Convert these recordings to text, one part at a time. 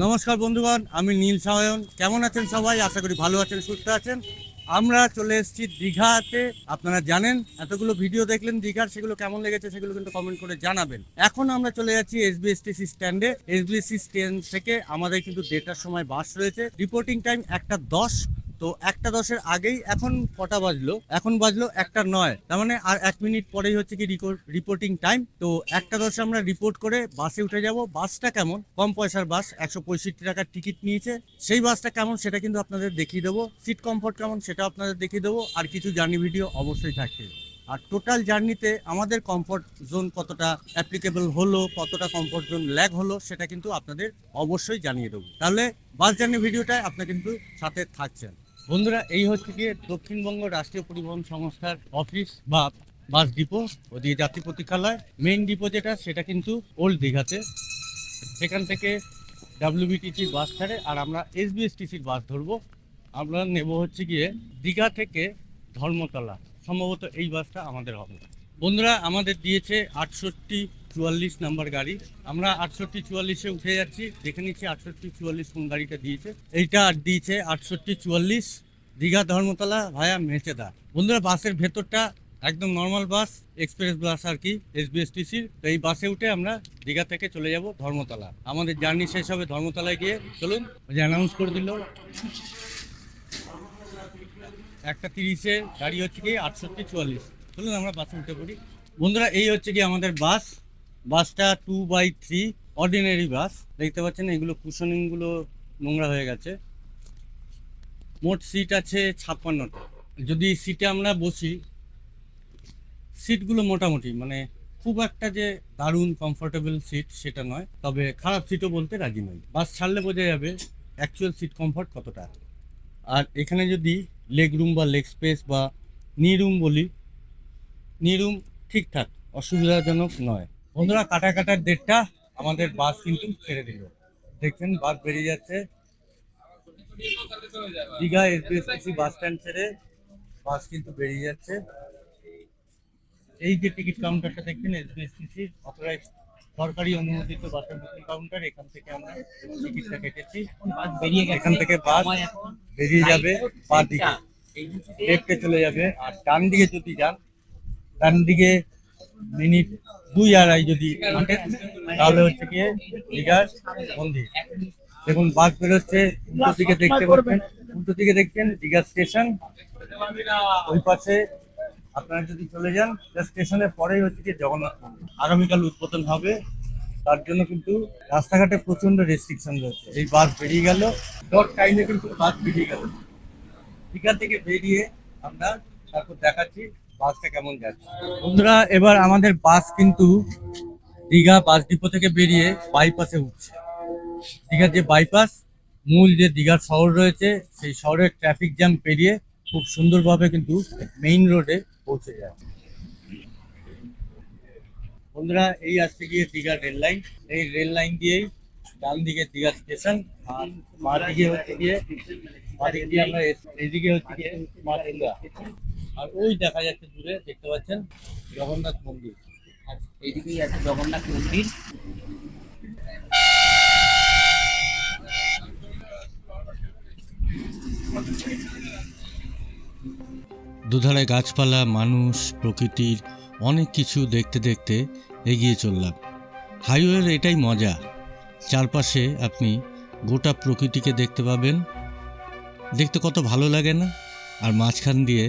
নমস্কার বন্ধুগণ, আমি নীল সায়ন। কেমন আছেন সবাই? আশা করি ভালো আছেন, সুস্থ আছেন। আমরা চলে এসেছি দীঘাতে। আপনারা জানেন, এতগুলো ভিডিও দেখলেন দীঘার, সেগুলো কেমন লেগেছে সেগুলো কিন্তু কমেন্ট করে জানাবেন। এখন আমরা চলে যাচ্ছি এসবিএসটিসি স্ট্যান্ডে এসবিএসসি স্ট্যান্ড থেকে আমাদের কিন্তু দেড়টার সময় বাস রয়েছে। রিপোর্টিং টাইম একটা দশ তো একটা দশের আগেই এখন কটা বাজলো? এখন বাজলো একটা নয়। তার মানে আর এক মিনিট পরেই হচ্ছে কি রিপোর্টিং টাইম তো একটা দশে আমরা রিপোর্ট করে বাসে উঠে যাব। বাসটা কেমন? কম পয়সার বাস একশো পঁয়ষট্টি টাকার টিকিট নিয়েছে। সেই বাসটা কেমন সেটা কিন্তু আপনাদের দেখিয়ে দেবো। সিট কমফোর্ট কেমন সেটা আপনাদের দেখিয়ে দেবো। আর কিছু জার্নি ভিডিও অবশ্যই থাকছে আর টোটাল জার্নিতে আমাদের কমফোর্ট জোন কতটা অ্যাপ্লিকেবল হলো, কতটা কমফোর্ট জোন ল্যাগ হলো, সেটা কিন্তু আপনাদের অবশ্যই জানিয়ে দেবো। তাহলে বাস জার্নি ভিডিওটায় আপনি কিন্তু সাথে থাকছেন। বন্ধুরা, এই হচ্ছে গিয়ে দক্ষিণবঙ্গ রাষ্ট্রীয় পরিবহন সংস্থার অফিস বা বাস ডিপো, ওদিকে যাত্রী প্রতীক্ষালয়। মেইন ডিপো যেটা, সেটা কিন্তু ওল্ড দীঘাতে। সেখান থেকে ডাব্লিউবিটিসির বাস ছাড়ে, আর আমরা এসবিএসটিসির বাস ধরবো। আমরা নেব হচ্ছে গিয়ে দীঘা থেকে ধর্মতলা। সম্ভবত এই বাসটা আমাদের হবে। বন্ধুরা, আমাদের দিয়েছে আটষট্টি চুয়াল্লিশ নাম্বার গাড়ি। আমরা আটষট্টি চুয়াল্লিশে উঠে যাচ্ছি। দেখে নিচ্ছি আটষট্টি চুয়াল্লিশ কোন গাড়িটা দিয়েছে। এইটা আর দিয়েছে আটষট্টি চুয়াল্লিশ দীঘা ধর্মতলা ভায়া মেচেদা। বন্ধুরা, বাসের ভেতরটা একদম নর্মাল বাস এক্সপ্রেস বাস আর কি এসবিএসটিসির তো এই বাসে উঠে আমরা দীঘা থেকে চলে যাব ধর্মতলা। আমাদের জার্নি শেষ হবে ধর্মতলায় গিয়ে। চলুন যে অ্যানাউন্স করে দিল। একটা তিরিশে গাড়ি হচ্ছে কি আটষট্টি চুয়াল্লিশ। চলুন, আমরা বাসে উঠে পড়ি। বন্ধুরা, এই হচ্ছে কি আমাদের বাস বাসটা two by three ordinary bus দেখতে পাচ্ছেন, এগুলো কুশনিংগুলো নোংরা হয়ে গেছে। মোট সিট আছে ছাপ্পান্নটা। যদি সিটে আমরা বসি সিটগুলো মোটামুটি মানে খুব একটা যে দারুণ কমফোর্টেবল সিট সেটা নয়, তবে খারাপ সিটও বলতে রাজি নয় বাস ছাড়লে বোঝা যাবে অ্যাকচুয়াল সিট কমফোর্ট কতটা। আর এখানে যদি লেগ রুম বা লেগ স্পেস বা নি রুম বলি নি রুম ঠিকঠাক, অসুবিধাজনক নয়। বন্ধুরা কাটা কাটার ডেটটা আমাদের বাস কিন্তু ছেড়ে দিল। দেখছেন বাস বেরিয়ে যাচ্ছে। দীঘা এসবিএসটিসি বাস স্ট্যান্ড ছেড়ে বাস কিন্তু বেরিয়ে যাচ্ছে। এই যে টিকিট কাউন্টারটা দেখছেন এসবিএসটিসির অথরাইজ সরকারি অনুমোদিত বাসের বুকিং কাউন্টার এখান থেকে আমরা টিকিটটা কেটেছি। বেরিয়ে এখান থেকে বাস বেরিয়ে যাবে বা দিকে। চলে যাবে। আর ডান দিকে যদি যান ডান দিকে মিনিট দুই আড়াই যদি হাঁটেন তাহলে হচ্ছে গিয়ে দীঘার মন্দির। দেখুন বাস বেরোচ্ছে, উল্টো দিকে দেখতে পাচ্ছেন, উল্টো দিকে দেখছেন দীঘা স্টেশন। ওই পাশে আপনারা যদি চলে যান স্টেশনের পরেই হচ্ছে গিয়ে জগন্নাথ মন্দির। আগামীকাল উদ্বোধন হবে। তার জন্য কিন্তু রাস্তাঘাটে প্রচণ্ড রেস্ট্রিকশন রয়েছে। এই বাস বেরিয়ে গেল। ডট টাইমে কিন্তু বাস বেরিয়ে গেল। দীঘা থেকে বেরিয়ে আমরা তারপর দেখাচ্ছি। বাসটা কেমন যাচ্ছে? বন্ধুরা, এবার আমাদের বাস কিন্তু দীঘা বাস ডিপো থেকে বেরিয়ে বাইপাসে উঠছে। দীঘার যে বাইপাস মূল যে দীঘার শহর রয়েছে, সেই শহরের ট্রাফিক জ্যাম পেরিয়ে খুব সুন্দরভাবে কিন্তু মেইন রোডে পৌঁছে যায়। বন্ধুরা, এই আসছে গিয়ে দীঘা রেল লাইন এই রেল লাইন দিয়েই ডান দিকে দীঘা স্টেশন আর বাঁ দিকে হচ্ছে গিয়ে বাঁ দিয়ে আমরা এইদিকে হচ্ছে গিয়ে মা দুর্গা। আর ওই দেখা যাচ্ছে দূরে, দেখতে পাচ্ছেন জগন্নাথ মন্দির। এইদিকেই আছে জগন্নাথ মন্দির। দুধারে গাছপালা, মানুষ, প্রকৃতির অনেক কিছু দেখতে দেখতে এগিয়ে চললাম। হাইওয়ের এটাই মজা। চারপাশে আপনি গোটা প্রকৃতিকে দেখতে পাবেন। দেখতে কত ভালো লাগে না? আর মাঝখান দিয়ে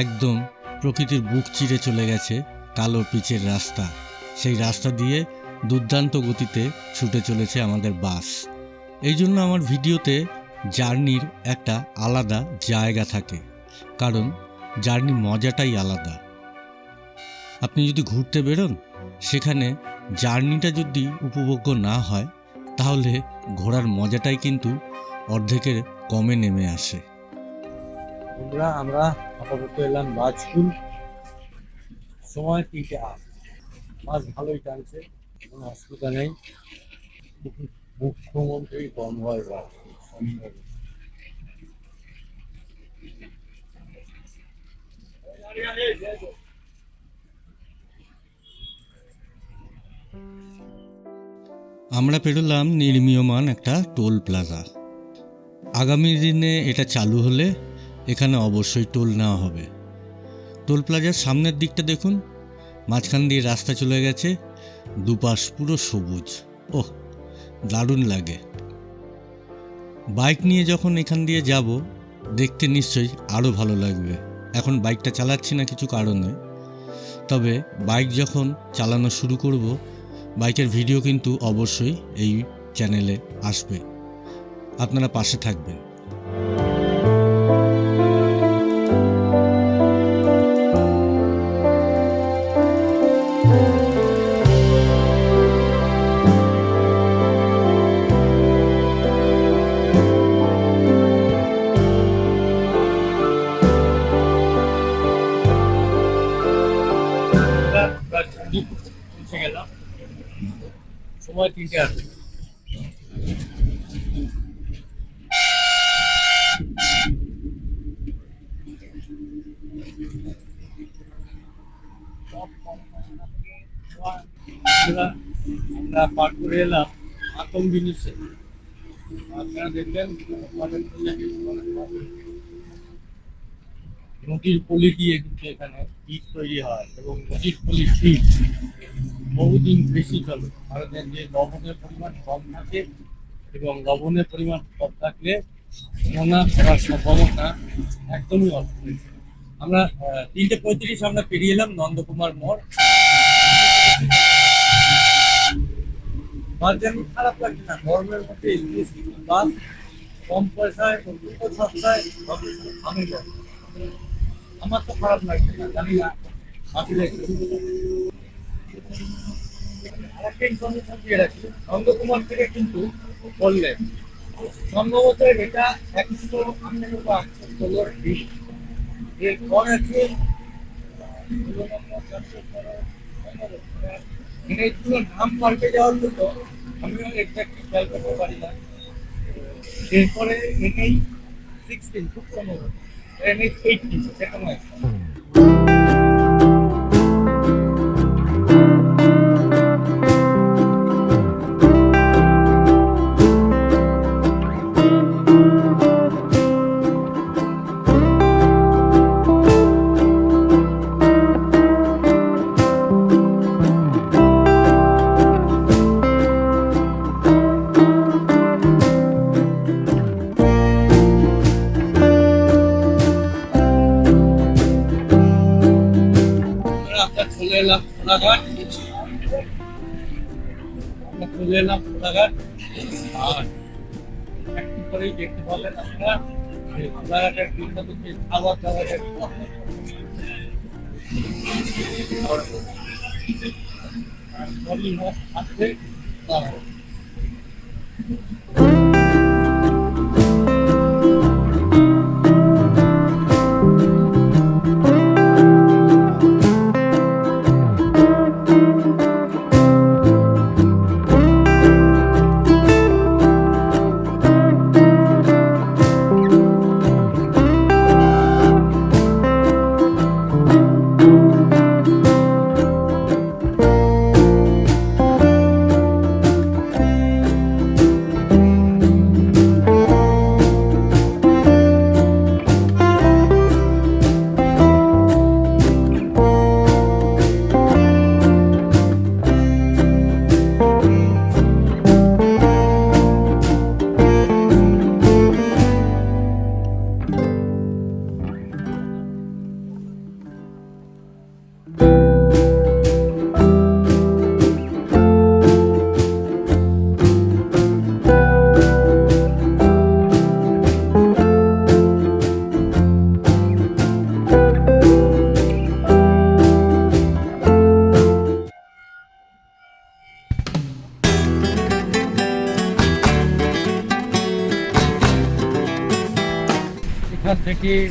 একদম প্রকৃতির বুক চিরে চলে গেছে কালো পিচের রাস্তা। সেই রাস্তা দিয়ে দুর্দান্ত গতিতে ছুটে চলেছে আমাদের বাস। এই জন্য আমার ভিডিওতে জার্নির একটা আলাদা জায়গা থাকে, কারণ জার্নি মজাটাই আলাদা। আপনি যদি ঘুরতে বেরোন, সেখানে জার্নিটা যদি উপভোগ্য না হয়, তাহলে ঘোরার মজাটাই কিন্তু অর্ধেকের কমে নেমে আসে। বন্ধুরা, আমরা আপাতত এলাম বাজকুল সময় তিনটে আট। মাছ ভালোই টানছে, কোনো অসুবিধা নেই। মুখ্যমন্ত্রী কম হয় আমরা পেরোলাম নির্মীয়মান একটা টোল প্লাজা। আগামী দিনে এটা চালু হলে এখানে অবশ্যই টোল নেওয়া হবে। টোল প্লাজার সামনের দিকটা দেখুন। মাঝখান দিয়ে রাস্তা চলে গেছে। দুপাশ পুরো সবুজ। ওহ, দারুণ লাগে। বাইক নিয়ে যখন এখান দিয়ে যাব, দেখতে নিশ্চয়ই আরও ভালো লাগবে। এখন বাইকটা চালাচ্ছি না কিছু কারণে। তবে বাইক যখন চালানো শুরু করব, বাইকের ভিডিও কিন্তু অবশ্যই এই চ্যানেলে আসবে। আপনারা পাশে থাকবেন। তিনটে আমরা পার করে এলাম আতম জিনিসে আপনারা দেখলেন নদীর পলি দিয়ে কিন্তু এখানে ইট তৈরি হয় এবং নদীর পলি ইট বহুদিন বেশি চলে। ভারতের যে লবণের পরিমাণ কম থাকে এবং লবণের পরিমাণ কম থাকলে নোনা করার সম্ভাবনা একদমই অল্প আমরা তিনটে পঁয়ত্রিশ আমরা পেরিয়ে এলাম নন্দকুমার মোড়। খারাপ লাগছে না, গরমের মধ্যে বাস কম পয়সায় দ্রুত সস্তায় আমি আমার তো খারাপ লাগছে না, জানি না। আরেকটা ইনফরমেশন থেকে কিন্তু বললেন, সম্ভবত এটা একশো বা একশো ষোলোর পনেরো। মানে নাম পাল্টে যাওয়ার জন্য আমিও এক্সাক্টলি খেয়াল করতে পারি না। এরপরে এনএই সিক্সটিন খুব সম্ভবত এনএই এইটিন সেটা নয়। চলে এলাম কোলাঘাট আমরা চলে এলাম কোলাঘাট আর একটু পরেই দেখতে পাবেন আপনারা। খাবার দাবারের আছে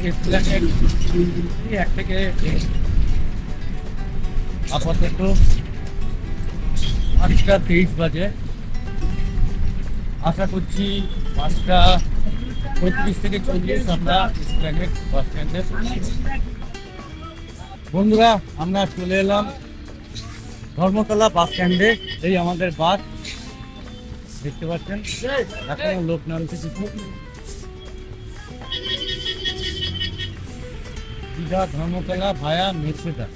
এসপ্ল্যানেড এক থেকে আপাতত পাঁচটা তেইশ বাজে। আশা করছি পাঁচটা পঁয়ত্রিশ থেকে চল্লিশ আমরা এসপ্ল্যানেড বাস স্ট্যান্ডে বন্ধুরা আমরা চলে এলাম ধর্মতলা বাস স্ট্যান্ডে। এই আমাদের বাস। দেখতে পাচ্ছেন? এখনও লোক নামছে কিছু। Digha Dharmatala via Mecheda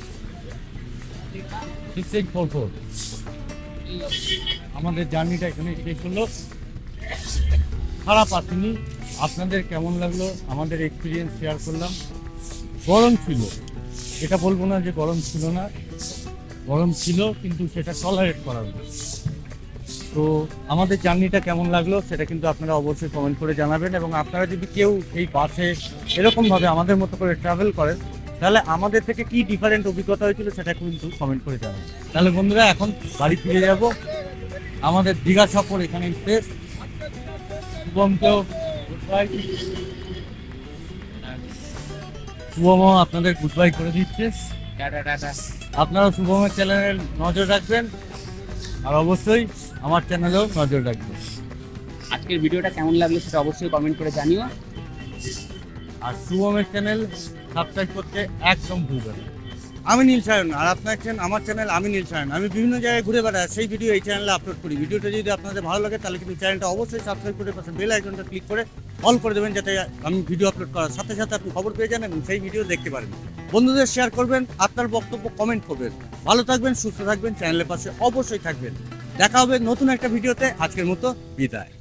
six eight four four আমাদের জার্নিটা এখানে শেষ হলো। খারাপ আসেনি। আপনাদের কেমন লাগল? আমাদের এক্সপিরিয়েন্স শেয়ার করলাম। গরম ছিল। এটা বলব না যে গরম ছিল না। গরম ছিল, কিন্তু সেটা টলারেট করা যায়। তো আমাদের জার্নিটা কেমন লাগল সেটা কিন্তু আপনারা অবশ্যই কমেন্ট করে জানাবেন এবং আপনারা যদি কেউ এই বাসে এরকমভাবে আমাদের মতো করে ট্রাভেল করেন তাহলে আমাদের থেকে কি ডিফারেন্ট অভিজ্ঞতা হয়েছিল সেটা কিন্তু কমেন্ট করে জানাবেন। তাহলে বন্ধুরা এখন বাড়ি ফিরে যাব। আমাদের দীঘা সফর এখানে শেষ। শুভমকেও শুভমও আপনাদের গুড বাই করে দিচ্ছে। আপনারা শুভমের চ্যানেলে নজর রাখবেন। আর অবশ্যই আমার চ্যানেলেও নজর রাখবে। আজকের ভিডিওটা কেমন লাগল সেটা অবশ্যই কমেন্ট করে জানিও। আর শুভমের চ্যানেল সাবস্ক্রাইব করতে একদম ভুলবেন। আমি নীল সায়ন আর আপনার চ্যানেল আমার চ্যানেল আমি নীল সায়ন। আমি বিভিন্ন জায়গায় ঘুরে বেড়াই সেই ভিডিও এই চ্যানেলে আপলোড করি। ভিডিওটা যদি আপনাদের ভালো লাগে তাহলে কিন্তু চ্যানেলটা অবশ্যই সাবস্ক্রাইব করে পাশে বেল আইকনটা ক্লিক করে অল করে দেবেন যাতে আমি ভিডিও আপলোড করার সাথে সাথে আপনি খবর পেয়ে যান এবং সেই ভিডিও দেখতে পারেন। বন্ধুদের শেয়ার করবেন আপনার বক্তব্য কমেন্ট করবেন। ভালো থাকবেন সুস্থ থাকবেন চ্যানেলের পাশে অবশ্যই থাকবেন। দেখা হবে নতুন একটা ভিডিওতে। আজকের মতো বিদায়।